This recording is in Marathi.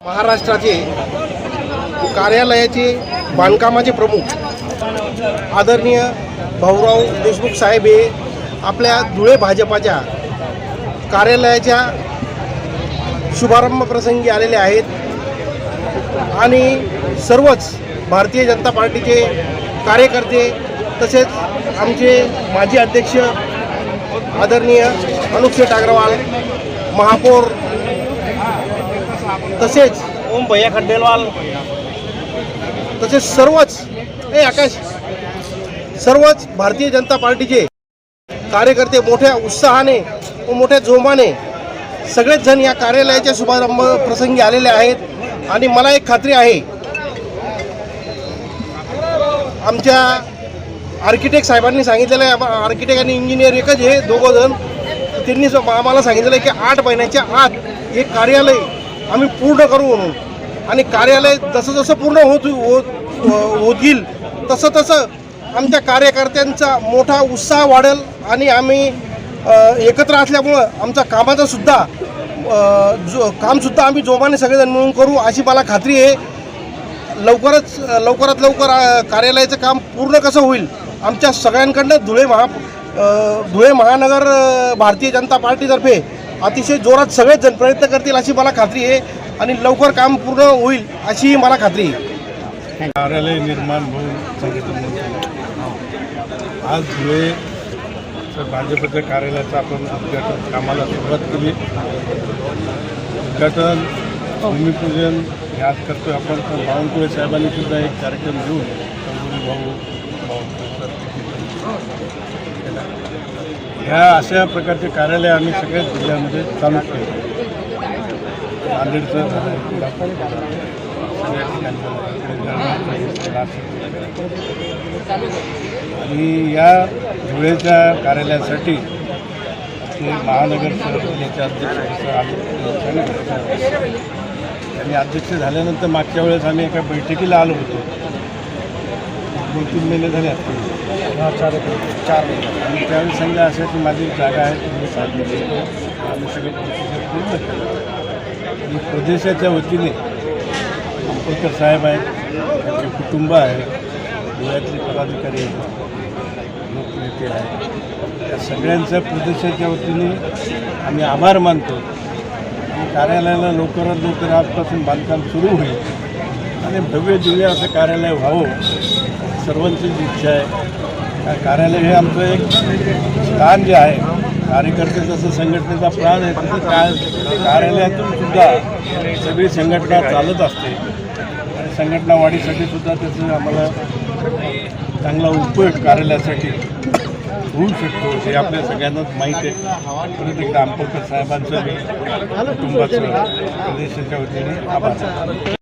महाराष्ट्राचे कार्यालयाचे बांधकामाचे प्रमुख आदरणीय भाऊराव देशमुख साहेब हे आपल्या धुळे भाजपाच्या कार्यालयाच्या शुभारंभ प्रसंगी आलेले आहेत आणि सर्वच भारतीय जनता पार्टीचे कार्यकर्ते तसेच आमचे माजी अध्यक्ष आदरणीय अनुपशेठ अग्रवाल महापौर तसेच ओम भैया खंडेलवाल तसेच सर्वच हे आकाश सर्वच भारतीय जनता पार्टीचे कार्यकर्ते मोठ्या उत्साहाने व मोठ्या जोमाने सगळेच जण या कार्यालयाच्या शुभारंभ प्रसंगी आलेले आहेत. आणि मला एक खात्री आहे आमच्या आर्किटेक्ट साहेबांनी सांगितलेलं आहे आर्किटेक्ट आणि इंजिनियर एकच हे दोघं जण. त्यांनी आम्हाला सांगितलं आहे की आठ महिन्याच्या आत हे कार्यालय आम्ही पूर्ण करू म्हणून. आणि कार्यालय जसं जसं पूर्ण होत होत येईल तसं तसं आमच्या कार्यकर्त्यांचा मोठा उत्साह वाढेल आणि आम्ही एकत्र असल्यामुळं आमचा कामाचा सुद्धा जो कामसुद्धा आम्ही जोमाने सगळेजण मिळून करू अशी मला खात्री आहे. लवकरच लवकरात लवकर कार्यालयाचं काम पूर्ण कसं होईल आमच्या सगळ्यांकडनं धुळे महा धुळे महानगर भारतीय जनता पार्टीतर्फे अतिशय जोरात सगळेच जण प्रयत्न करतील अशी मला खात्री आहे आणि लवकर काम पूर्ण होईल अशीही मला खात्री आहे. कार्यालय निर्माण होऊन सांगितलं. आज धुळे तर भाजपच्या कार्यालयाचं आपण उद्घाटन कामाला सुरुवात केली. उद्घाटन भूमिपूजन हे आज करतोय आपण. पण बावनकुळे साहेबांनी सुद्धा एक कार्यक्रम घेऊन भाऊ बावनकुळे सर ह्या अशा प्रकारचे कार्यालय आम्ही सगळ्याच जिल्ह्यामध्ये चालू केले. नांदेडचं झालं आणि या धुळेच्या कार्यालयासाठी ते महानगर संघटनेचे अध्यक्ष सर त्यांनी अध्यक्ष झाल्यानंतर मागच्या वेळेस आम्ही एका बैठकीला आलो होतो. दोन तीन महिने झाले असतील चार चार महिने. आणि त्यावेळी सांगितलं असं की माझी जागा आहे तुम्ही साधली आम्ही सगळे पूर्ण केलं आणि प्रदेशाच्या वतीने अंबेडकर साहेब आहेत त्यांचे कुटुंब आहे धुळ्यातले पदाधिकारी आहेत लोकनेते आहेत. त्या सगळ्यांच्या प्रदेशाच्या वतीने आम्ही आभार मानतो. कार्यालयाला लवकरात लवकर आजपासून बांधकाम सुरू होईल. आणि भव्य दिव्य असं कार्यालय व्हावं सर्वांचीच इच्छा आहे. कार्यालय हे आमचं एक स्थान जे आहे कार्यकर्ते जसं संघटनेचा प्राण आहे तसं काय कार्यालयातून सुद्धा सगळी संघटना चालत असते. आणि संघटना वाढीसाठी सुद्धा त्याचं आम्हाला चांगला उपयोग कार्यालयासाठी होऊ शकतो हे आपल्या सगळ्यांनाच माहीत आहे. परत एकदा आंबेडकर साहेबांचं मी कुटुंबाचं प्रदेशाच्या वतीने आभार.